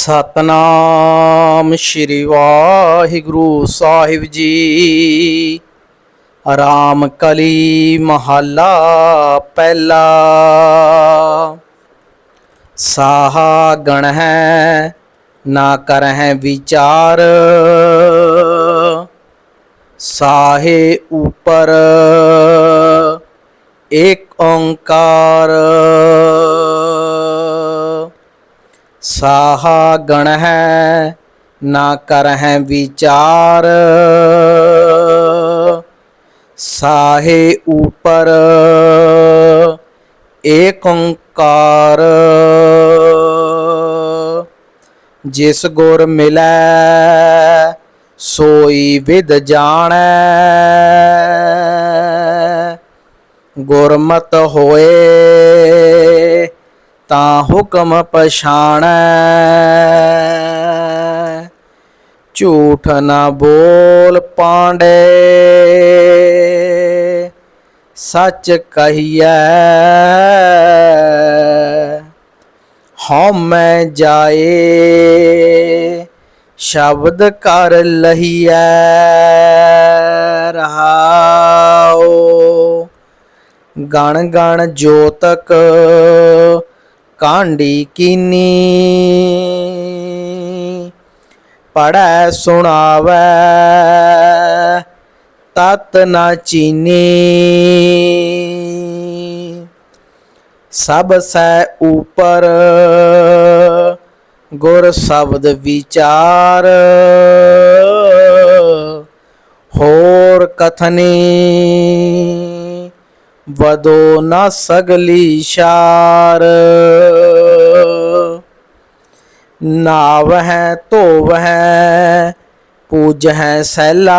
ਸਤਨਾਮ ਸ਼੍ਰੀ ਵਾਹਿਗੁਰੂ ਸਾਹਿਬ ਜੀ। ਆਰਾਮ ਕਲੀ ਮਹੱਲਾ ਪਹਿਲਾ। ਸਾਹਾ ਗਣ ਹੈ, ਨਾ ਕਰਹਿ ਵਿਚਾਰ। ਸਾਹੇ ਉਪਰ, ਏਕ ਓੰਕਾਰ। ਸਾਹਾ ਗਣ ਹੈ ਨਾ ਕਰਹਿ ਵਿਚਾਰ। ਸਾਹੇ ਉਪਰ ਏਕ ਓੰਕਾਰ ਜਿਸ ਗੁਰ ਮਿਲੈ, ਸੋਈ ਵਿਦ ਜਾਣੈ। ਗੁਰਮਤ ਹੋਏ ਤਾਂ ਹੁਕਮ ਪਛਾਣੈ। ਝੂਠ ਨਾ ਬੋਲ ਪਾਂਡੇ। ਸੱਚ ਕਹੀਐ ਹਉਮੈ ਜਾਏ, ਸ਼ਬਦ ਕਰ ਲਹੀਐ ਰਹਾਓ ਗਣ ਗਣ ਜੋਤਕ ਕਾਂਡੀ ਕੀਨੀ। ਪੜੈ ਸੁਣਾਵੈ, ਤਤ ਨਾ ਚੀਨੀ। ਸਭ ਸੈ ਉਪਰ ਗੁਰ ਸ਼ਬਦ ਵਿਚਾਰ। ਹੋਰ ਕਥਨੀ। ਵਦੋ ਨ ਸਗਲੀ ਸ਼ਾਰ ਨਾਵ ਹੈ ਧੋਵ ਹੈ ਪੂਜ ਹੈ ਸੈਲਾ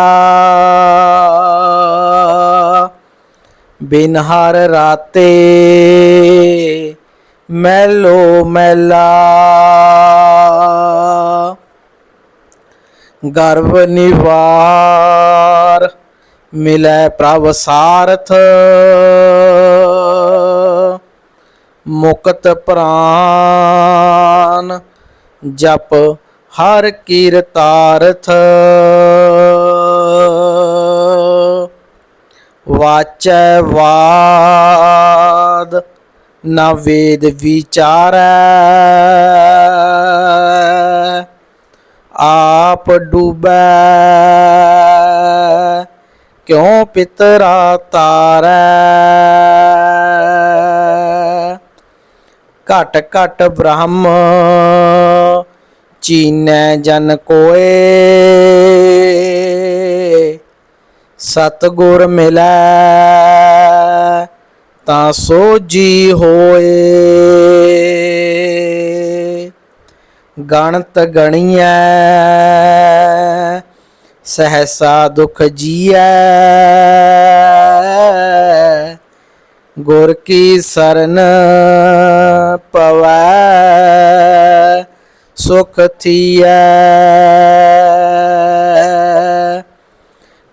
ਬਿਨ ਹਰ ਰਾਤੇ ਮੈਲੋ ਮੈਲਾ ਗਰਭ मिले प्रभ सारथ मुक्त प्राण जप हर कीर्तारथ। वाच वाद न वेद विचार। आप डूबै ਕਿਉ ਪਿਤਰਾ ਤਾਰੈ? ਘਟ ਘਟ ਬ੍ਰਹਮ ਚੀਨੈ ਜਨ ਕੋਏ। ਸਤਗੁਰ ਮਿਲੈ ਤਾਂ ਸੋਜੀ ਹੋਏ। ਗਣਤ ਗਣੀਐ ਸਹਸਾ ਦੁਖ ਜੀਐ। ਗੁਰ ਕੀ ਸਰਨ ਪਵੈ, ਸੁਖ ਥੀਐ।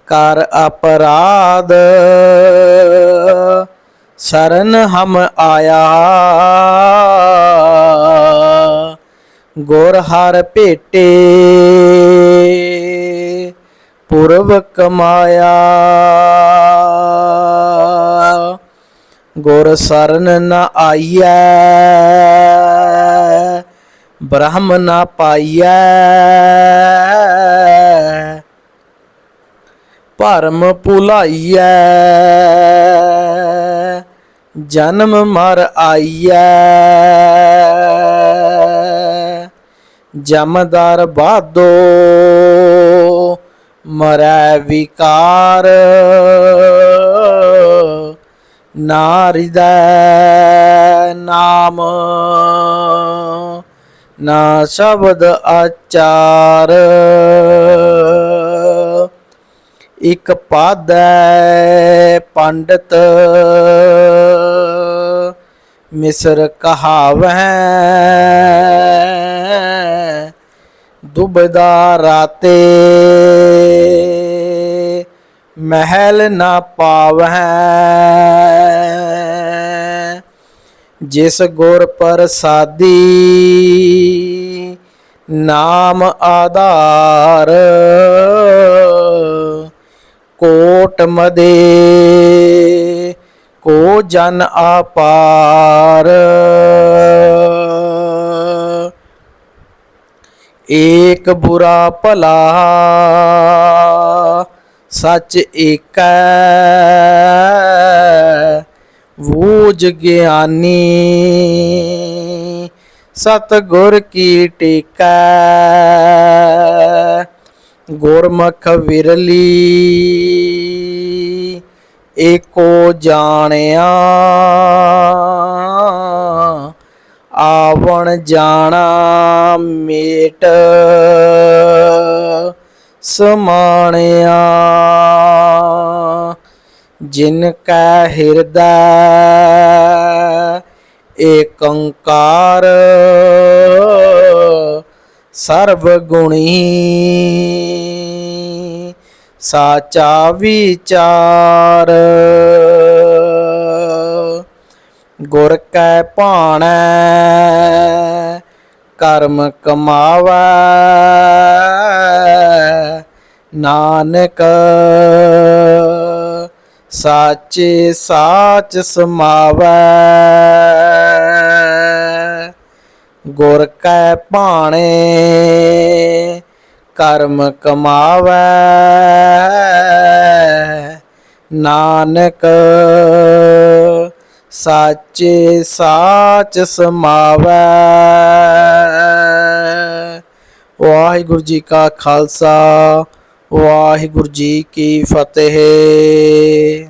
ਕਰ ਅਪਰਾਧ, ਸਰਨ ਹਮ ਆਇਆ। ਗੁਰ ਹਰ ਭੇਟੇ। ਪੁਰਵ ਕਮਾਇਆ ਗੁਰ ਸਰਨ ਨ ਆਈਐ, ਬ੍ਰਹਮ ਨ ਪਾਈਐ। ਭਰਮ ਭੁਲਾਈਐ, ਜਨਮ ਮਰ ਆਈਐ। ਜਮਦਾਰ ਬਾਦੋ ਮਰੈ ਵਿਕਾਰ। ਨਾ ਨਾਮ ਨਾ ਸ਼ਬਦ ਆਚਾਰ। ਇਕ ਪਾਦੈ ਪੰਡਤ ਮਿਸਰ ਕਹਾਵੈ ਦੁਬਦਾ ਰਾਤੇ ਮਹਿਲ ਨਾ ਪਾਵੈ ਜਿਸ ਗੁਰ ਪ੍ਰਸਾਦੀ ਨਾਮ ਆਧਾਰ ਕੋਟ ਮਦੇ ਕੋ ਜਨ ਆਪਾਰ। ਏਕ ਬੁਰਾ ਭਲਾ, ਸੱਚ ਏਕੈ। ਵੂਜ ਗਿਆਨੀ ਸਤ ਗੁਰ ਕੀ ਟੇਕੈ। ਗੁਰਮੁਖ ਵਿਰਲੀ, ਏਕੋ ਜਾਣਿਆ। ਆਵਣ ਜਾਣਾ ਮੇਟ। ਸਮਾਣਿਆ ਜਿਨ ਕੈ ਹਿਰਦੈ ਏਕੰਕਾਰ ਸਰਬ ਗੁਣੀ ਸਾਚਾ ਵਿਚਾਰ ਗੁਰ ਕੈ ਭਾਣੈ, ਕਰਮ ਕਮਾਵੈ। ਨਾਨਕ, ਸਾਚੇ ਸਾਚ ਸਮਾਵੈ। ਗੁਰ ਕੈ ਭਾਣੇ, ਕਰਮ ਕਮਾਵੈ। ਨਾਨਕ ਸਾਚੇ ਸਾਚ ਸਮਾਵੈ। ਵਾਹਿਗੁਰੂ ਜੀ ਕਾ ਖਾਲਸਾ ਵਾਹਿਗੁਰੂ ਜੀ ਕੀ ਫਤਿਹ।